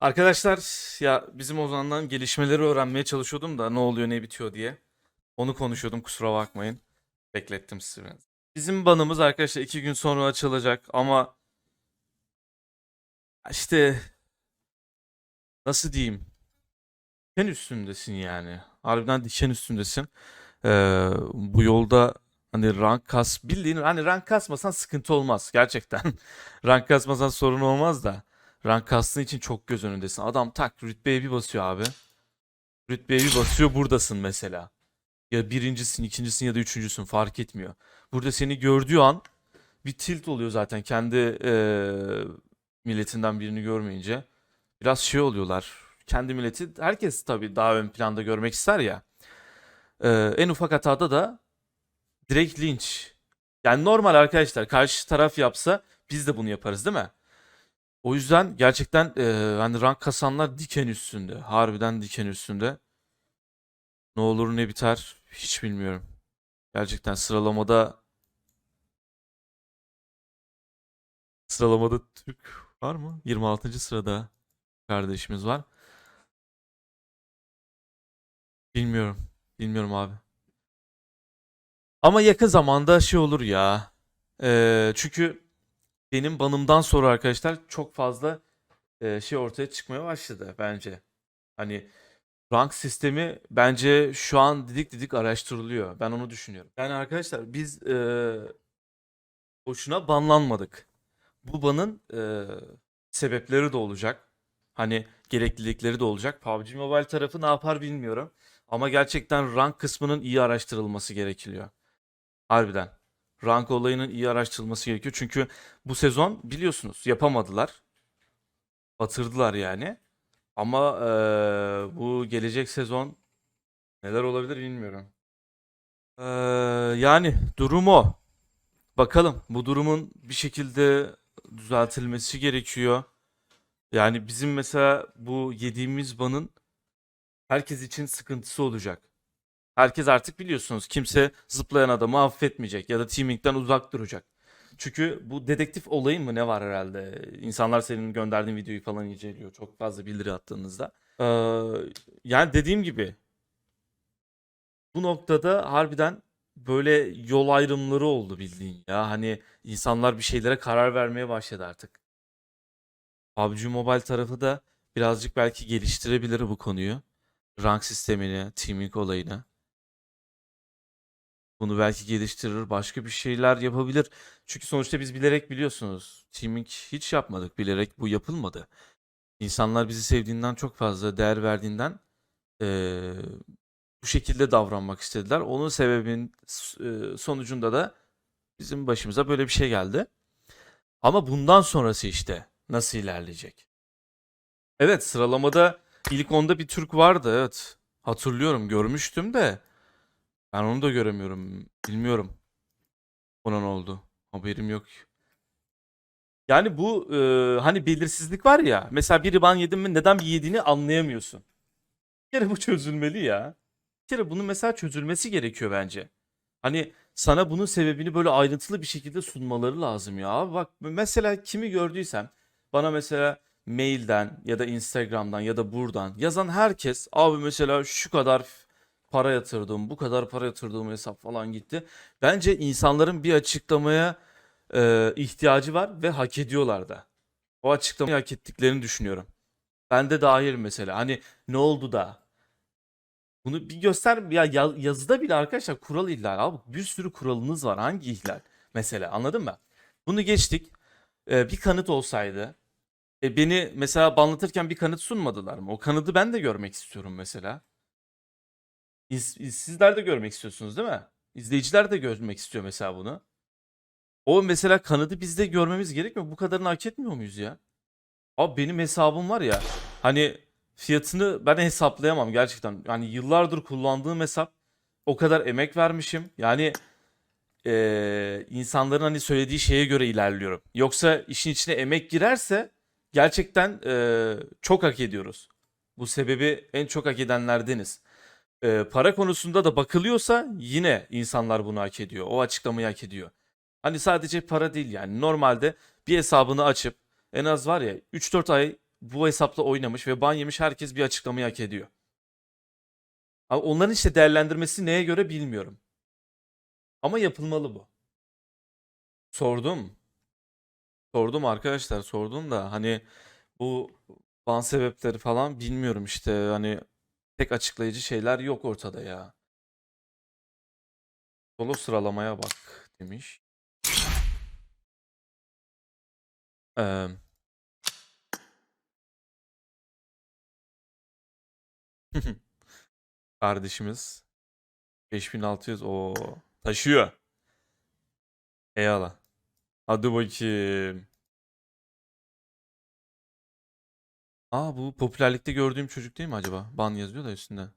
Arkadaşlar ya bizim Ozan'dan gelişmeleri öğrenmeye çalışıyordum da ne oluyor ne bitiyor diye. Onu konuşuyordum kusura bakmayın. Beklettim sizi biraz. Bizim banımız arkadaşlar iki gün sonra açılacak ama işte nasıl diyeyim diken üstündesin yani. Harbiden diken üstündesin. Ee, bu yolda hani rank kas bildiğin hani rank kasmasan sıkıntı olmaz gerçekten. rank kasmasan sorun olmaz da. Rank kastığın için çok göz önündesin. Adam tak rütbeye bir basıyor abi. Rütbeye bir basıyor buradasın mesela. Ya birincisin, ikincisin ya da üçüncüsün fark etmiyor. Burada seni gördüğü an bir tilt oluyor zaten kendi eee, milletinden birini görmeyince. Biraz şey oluyorlar. Kendi milleti herkes tabii daha ön planda görmek ister ya. Eee, en ufak hatada da direkt linç. Yani normal arkadaşlar karşı taraf yapsa biz de bunu yaparız değil mi? O yüzden gerçekten eee, hani rank kasanlar diken üstünde. Harbiden diken üstünde. Ne olur ne biter hiç bilmiyorum. Gerçekten sıralamada sıralamada Türk var mı? 26. sırada kardeşimiz var. Bilmiyorum. Bilmiyorum abi. Ama yakın zamanda şey olur ya. Eee, çünkü benim banımdan sonra arkadaşlar çok fazla eee, şey ortaya çıkmaya başladı bence. Hani rank sistemi bence şu an didik didik araştırılıyor. Ben onu düşünüyorum. Yani arkadaşlar biz eee boşuna banlanmadık. Bu banın eee, sebepleri de olacak. Hani gereklilikleri de olacak. PUBG Mobile tarafı ne yapar bilmiyorum. Ama gerçekten rank kısmının iyi araştırılması gerekiyor. Harbiden. Rank olayının iyi araştırılması gerekiyor. Çünkü bu sezon biliyorsunuz yapamadılar. Batırdılar yani. Ama eee, bu gelecek sezon neler olabilir bilmiyorum. Eee, yani durum o. Bakalım bu durumun bir şekilde düzeltilmesi gerekiyor. Yani bizim mesela bu yediğimiz banın herkes için sıkıntısı olacak. Herkes artık biliyorsunuz kimse zıplayan adamı affetmeyecek ya da teaming'den uzak duracak. Çünkü bu dedektif olayın mı ne var herhalde? İnsanlar senin gönderdiğin videoyu falan inceliyor. Çok fazla bildiri attığınızda. Ee, yani dediğim gibi bu noktada harbiden böyle yol ayrımları oldu bildiğin ya. Hani insanlar bir şeylere karar vermeye başladı artık. PUBG Mobile tarafı da birazcık belki geliştirebilir bu konuyu. Rank sistemini, teaming olayını. Bunu belki geliştirir, başka bir şeyler yapabilir. Çünkü sonuçta biz bilerek biliyorsunuz, teaming hiç yapmadık, bilerek bu yapılmadı. İnsanlar bizi sevdiğinden çok fazla değer verdiğinden eee, bu şekilde davranmak istediler. Onun sebebin eee, sonucunda da bizim başımıza böyle bir şey geldi. Ama bundan sonrası işte nasıl ilerleyecek? Evet sıralamada ilk onda bir Türk vardı evet. Hatırlıyorum görmüştüm de ben onu da göremiyorum. Bilmiyorum ona ne oldu. Haberim yok. Yani bu e, hani belirsizlik var ya. Mesela biri ban yedin mi neden bir yediğini anlayamıyorsun. Bir kere bu çözülmeli ya. Bir kere bunun mesela çözülmesi gerekiyor bence. Hani sana bunun sebebini böyle ayrıntılı bir şekilde sunmaları lazım ya. Abi bak mesela kimi gördüysem bana mesela mailden ya da Instagram'dan ya da buradan yazan herkes abi mesela şu kadar para yatırdım, bu kadar para yatırdığım hesap falan gitti. Bence insanların bir açıklamaya e, ihtiyacı var ve hak ediyorlar da. O açıklamayı hak ettiklerini düşünüyorum. Ben de dahil mesela. Hani ne oldu da? Bunu bir göster ya ya- yazıda bile arkadaşlar kural ihlal. Abi bir sürü kuralınız var. Hangi ihlal? Mesela anladın mı? Bunu geçtik. E, bir kanıt olsaydı. E, beni mesela banlatırken bir kanıt sunmadılar mı? O kanıtı ben de görmek istiyorum mesela. İz- iz- Sizler de görmek istiyorsunuz değil mi? İzleyiciler de görmek istiyor mesela bunu. O mesela kanadı biz de görmemiz gerekmiyor. Bu kadarını hak etmiyor muyuz ya? Abi benim hesabım var ya. Hani fiyatını ben hesaplayamam gerçekten. Yani yıllardır kullandığım hesap. O kadar emek vermişim. Yani eee, insanların hani söylediği şeye göre ilerliyorum. Yoksa işin içine emek girerse gerçekten eee, çok hak ediyoruz. Bu sebebi en çok hak edenlerdeniz. Eee, para konusunda da bakılıyorsa yine insanlar bunu hak ediyor. O açıklamayı hak ediyor. Hani sadece para değil yani. Normalde bir hesabını açıp en az var ya 3-4 ay bu hesapla oynamış ve ban yemiş herkes bir açıklamayı hak ediyor. Ama onların işte değerlendirmesi neye göre bilmiyorum. Ama yapılmalı bu. Sordum. Sordum arkadaşlar sordum da hani bu ban sebepleri falan bilmiyorum işte hani tek açıklayıcı şeyler yok ortada ya. Solo sıralamaya bak demiş. Eee Kardeşimiz 5600 o taşıyor. Eyvallah. Hadi bakayım. Aa bu popülerlikte gördüğüm çocuk değil mi acaba? Ban yazıyor da üstünde.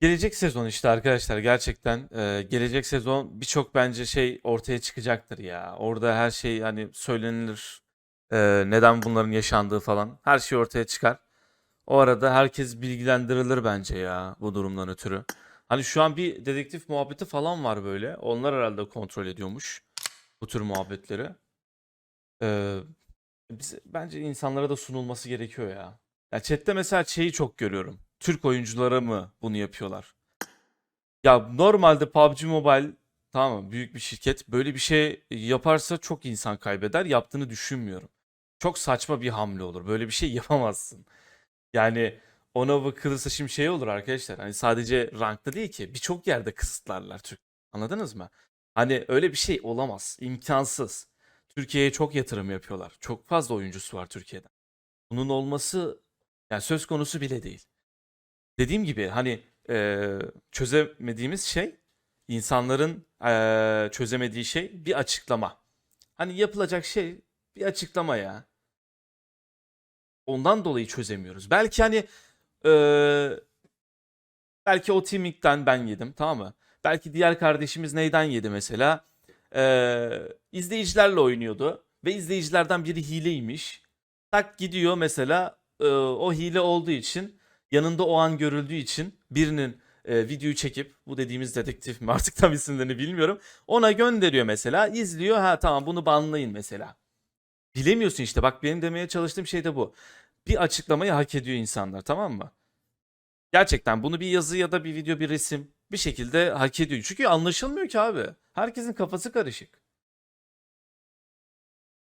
Gelecek sezon işte arkadaşlar gerçekten e, gelecek sezon birçok bence şey ortaya çıkacaktır ya. Orada her şey hani söylenilir e, neden bunların yaşandığı falan her şey ortaya çıkar. O arada herkes bilgilendirilir bence ya bu durumdan ötürü. Hani şu an bir dedektif muhabbeti falan var böyle. Onlar herhalde kontrol ediyormuş bu tür muhabbetleri. Ee, bize, bence insanlara da sunulması gerekiyor ya. Ya chatte mesela şeyi çok görüyorum. Türk oyunculara mı bunu yapıyorlar? Ya normalde PUBG Mobile tamam mı? Büyük bir şirket böyle bir şey yaparsa çok insan kaybeder. Yaptığını düşünmüyorum. Çok saçma bir hamle olur. Böyle bir şey yapamazsın. Yani ona bakılırsa şimdi şey olur arkadaşlar. Hani sadece rankta değil ki birçok yerde kısıtlarlar Türk. Anladınız mı? Hani öyle bir şey olamaz. İmkansız. Türkiye'ye çok yatırım yapıyorlar. Çok fazla oyuncusu var Türkiye'de. Bunun olması yani söz konusu bile değil. Dediğim gibi hani eee, çözemediğimiz şey insanların eee, çözemediği şey bir açıklama. Hani yapılacak şey bir açıklama ya. Ondan dolayı çözemiyoruz. Belki hani eee, belki o teaming'den ben yedim tamam mı? Belki diğer kardeşimiz neyden yedi mesela? Eee izleyicilerle oynuyordu ve izleyicilerden biri hileymiş. Tak gidiyor mesela eee, o hile olduğu için yanında o an görüldüğü için birinin eee, videoyu çekip bu dediğimiz dedektif mi artık tam isimlerini bilmiyorum. Ona gönderiyor mesela izliyor ha tamam bunu banlayın mesela. Bilemiyorsun işte bak benim demeye çalıştığım şey de bu. Bir açıklamayı hak ediyor insanlar tamam mı? Gerçekten bunu bir yazı ya da bir video bir resim bir şekilde hak ediyor. Çünkü anlaşılmıyor ki abi. Herkesin kafası karışık.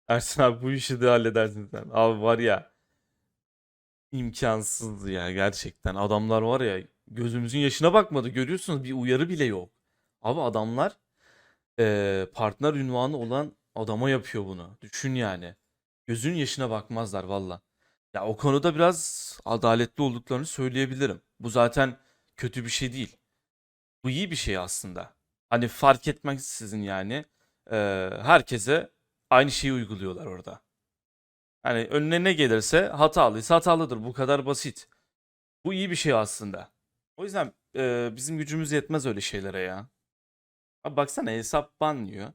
Ersin abi bu işi de halledersin sen. Abi var ya imkansız ya gerçekten. Adamlar var ya gözümüzün yaşına bakmadı. Görüyorsunuz bir uyarı bile yok. Abi adamlar eee, partner ünvanı olan adama yapıyor bunu. Düşün yani. Gözün yaşına bakmazlar valla. Ya o konuda biraz adaletli olduklarını söyleyebilirim. Bu zaten kötü bir şey değil. Bu iyi bir şey aslında. Hani fark etmeksizin yani eee, herkese aynı şeyi uyguluyorlar orada. Hani önüne ne gelirse hatalıysa hatalıdır. Bu kadar basit. Bu iyi bir şey aslında. O yüzden eee, bizim gücümüz yetmez öyle şeylere ya. Abi baksana hesap banlıyor.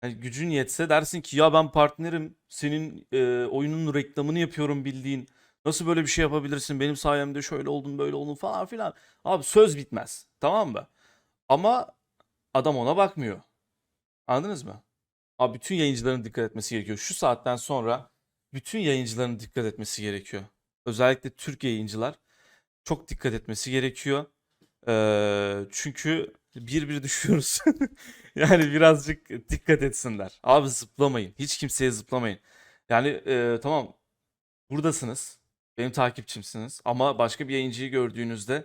Hani gücün yetse dersin ki ya ben partnerim senin e, oyunun reklamını yapıyorum bildiğin. Nasıl böyle bir şey yapabilirsin? Benim sayemde şöyle oldun böyle oldun falan filan. Abi söz bitmez. Tamam mı? Ama adam ona bakmıyor. Anladınız mı? Abi bütün yayıncıların dikkat etmesi gerekiyor. Şu saatten sonra bütün yayıncıların dikkat etmesi gerekiyor. Özellikle Türk yayıncılar çok dikkat etmesi gerekiyor. Ee, çünkü bir bir düşüyoruz. Yani birazcık dikkat etsinler. Abi zıplamayın. Hiç kimseye zıplamayın. Yani e, tamam buradasınız. Benim takipçimsiniz. Ama başka bir yayıncıyı gördüğünüzde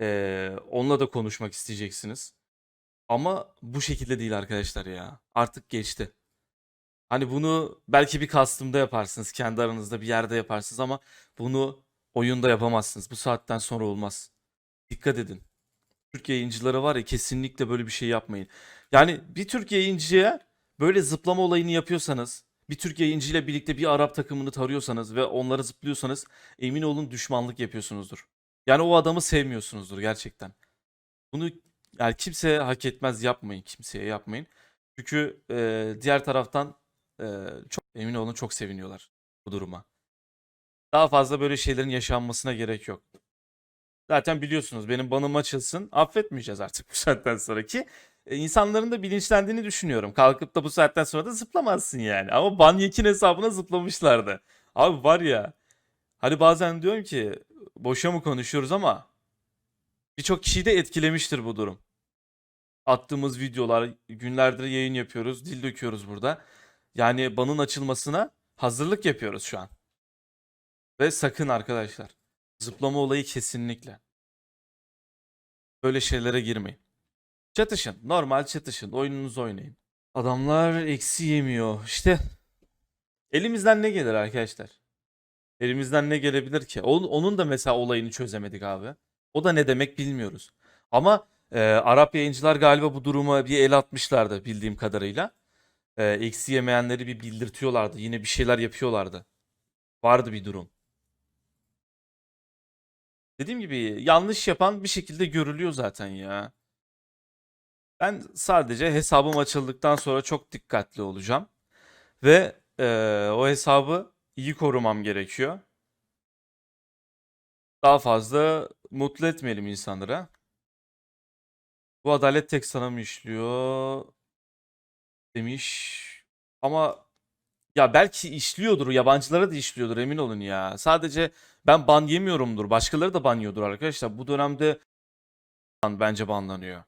e, onunla da konuşmak isteyeceksiniz. Ama bu şekilde değil arkadaşlar ya. Artık geçti. Hani bunu belki bir custom'da yaparsınız. Kendi aranızda bir yerde yaparsınız ama bunu oyunda yapamazsınız. Bu saatten sonra olmaz. Dikkat edin. Türk yayıncılara var ya kesinlikle böyle bir şey yapmayın. Yani bir Türk yayıncıya böyle zıplama olayını yapıyorsanız, bir Türk yayıncıyla birlikte bir Arap takımını tarıyorsanız ve onları zıplıyorsanız emin olun düşmanlık yapıyorsunuzdur. Yani o adamı sevmiyorsunuzdur gerçekten. Bunu yani kimse hak etmez yapmayın, kimseye yapmayın. Çünkü e, diğer taraftan e, çok emin olun çok seviniyorlar bu duruma. Daha fazla böyle şeylerin yaşanmasına gerek yok. Zaten biliyorsunuz benim banım açılsın affetmeyeceğiz artık bu saatten sonraki. E, insanların da bilinçlendiğini düşünüyorum. Kalkıp da bu saatten sonra da zıplamazsın yani. Ama Ban Yekin hesabına zıplamışlardı. Abi var ya hani bazen diyorum ki boşa mı konuşuyoruz ama birçok kişiyi de etkilemiştir bu durum. Attığımız videolar, günlerdir yayın yapıyoruz, dil döküyoruz burada. Yani banın açılmasına hazırlık yapıyoruz şu an. Ve sakın arkadaşlar zıplama olayı kesinlikle. Böyle şeylere girmeyin. Çatışın. Normal çatışın. Oyununuzu oynayın. Adamlar eksi yemiyor. İşte elimizden ne gelir arkadaşlar? Elimizden ne gelebilir ki? Onun, da mesela olayını çözemedik abi. O da ne demek bilmiyoruz. Ama e, Arap yayıncılar galiba bu duruma bir el atmışlardı bildiğim kadarıyla. E, eksi yemeyenleri bir bildirtiyorlardı. Yine bir şeyler yapıyorlardı. Vardı bir durum. Dediğim gibi yanlış yapan bir şekilde görülüyor zaten ya. Ben sadece hesabım açıldıktan sonra çok dikkatli olacağım. Ve eee, o hesabı iyi korumam gerekiyor. Daha fazla mutlu etmeyelim insanlara. Bu adalet tek sana mı işliyor demiş. Ama ya belki işliyordur, yabancılara da işliyordur emin olun ya. Sadece ben ban yemiyorumdur. Başkaları da ban yiyordur arkadaşlar. Bu dönemde bence banlanıyor.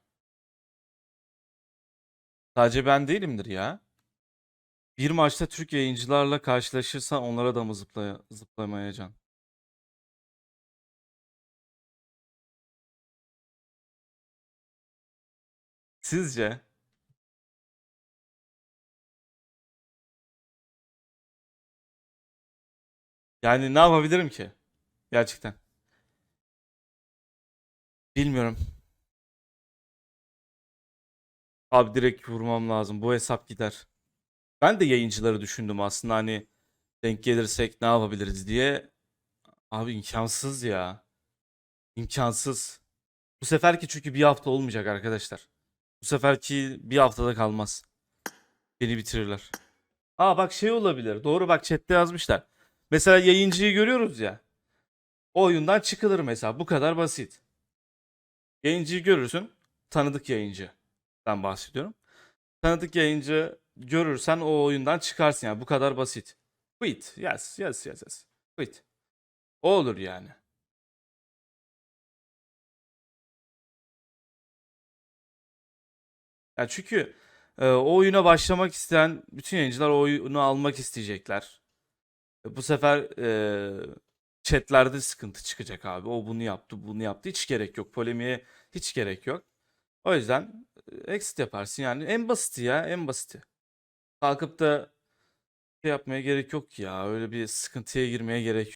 Sadece ben değilimdir ya. Bir maçta Türk yayıncılarla karşılaşırsan onlara da mı zıplaya, zıplamayacaksın? Sizce? Yani ne yapabilirim ki? Gerçekten. Bilmiyorum. Abi direkt vurmam lazım. Bu hesap gider. Ben de yayıncıları düşündüm aslında hani denk gelirsek ne yapabiliriz diye. Abi imkansız ya. İmkansız. Bu seferki çünkü bir hafta olmayacak arkadaşlar. Bu seferki bir haftada kalmaz. Beni bitirirler. Aa bak şey olabilir. Doğru bak chatte yazmışlar. Mesela yayıncıyı görüyoruz ya. O oyundan çıkılır mesela. Bu kadar basit. Yayıncıyı görürsün. Tanıdık yayıncıdan bahsediyorum. Tanıdık yayıncı görürsen o oyundan çıkarsın yani. Bu kadar basit. Quit. Yes, yes, yes, yes. Quit. O olur yani. Ya çünkü e, o oyuna başlamak isteyen bütün yayıncılar o oyunu almak isteyecekler. E, Bu sefer e, chatlerde sıkıntı çıkacak abi. O bunu yaptı, bunu yaptı. Hiç gerek yok. Polemiğe hiç gerek yok. O yüzden e, exit yaparsın yani. En basiti ya, en basiti. Kalkıp da şey yapmaya gerek yok ya. Öyle bir sıkıntıya girmeye gerek yok.